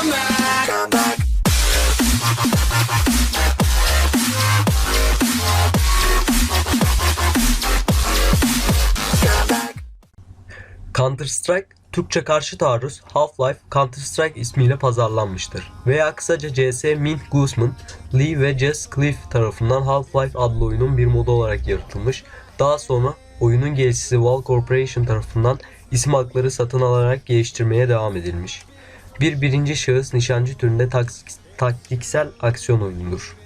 come back. Come back. Come back. Counter Strike, Türkçe karşı taarruz, Half-Life, Counter Strike ismiyle pazarlanmıştır. Veya kısaca CS Mint Guzman, Lee ve Jess Cliff tarafından Half-Life adlı oyunun bir modu olarak yaratılmış. Daha sonra oyunun gelişçisi Valve Corporation tarafından isim hakları satın alarak geliştirmeye devam edilmiş. Bir birinci şahıs nişancı türünde taktiksel aksiyon oyunudur.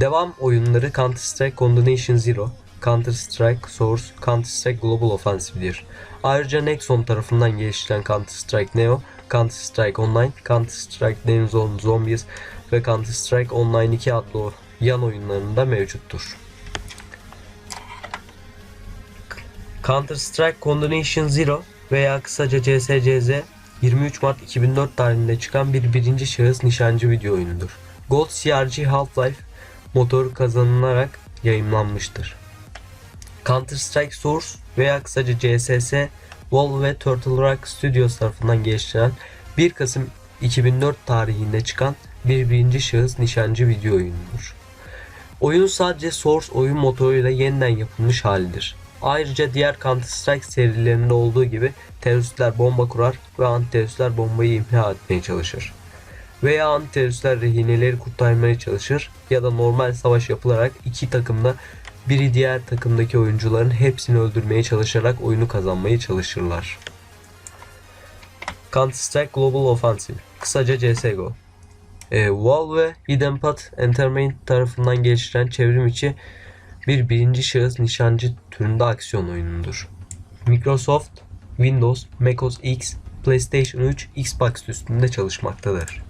Devam oyunları Counter-Strike Combination Zero, Counter-Strike Source, Counter-Strike Global Offensive'dir. Ayrıca Nexon tarafından geliştirilen Counter-Strike Neo, Counter-Strike Online, Counter-Strike Dawn Zone Zombies ve Counter-Strike Online 2 adlı yan oyunlarında mevcuttur. Counter-Strike Combination Zero veya kısaca CSCZ 23 Mart 2004 tarihinde çıkan bir birinci şahıs nişancı video oyunudur. Gold CRG Half-Life motoru kazanılarak yayınlanmıştır. Counter-Strike Source veya kısaca CSS, Valve ve Turtle Rock Studios tarafından geliştirilen 1 Kasım 2004 tarihinde çıkan bir birinci şahıs nişancı video oyunudur. Oyun sadece Source oyun motoruyla yeniden yapılmış halidir. Ayrıca diğer Counter-Strike serilerinde olduğu gibi teröristler bomba kurar ve anti-teröristler bombayı imha etmeye çalışır. Veya anti-teröristler rehineleri kurtarmaya çalışır ya da normal savaş yapılarak iki takımda biri diğer takımdaki oyuncuların hepsini öldürmeye çalışarak oyunu kazanmaya çalışırlar. Counter-Strike Global Offensive Kısaca CSGO e, Valve ve Hidden Path Entertainment tarafından geliştirilen çevrim içi bir birinci şahıs nişancı türünde aksiyon oyunudur. Microsoft, Windows, macOS X, PlayStation 3, Xbox üstünde çalışmaktadır.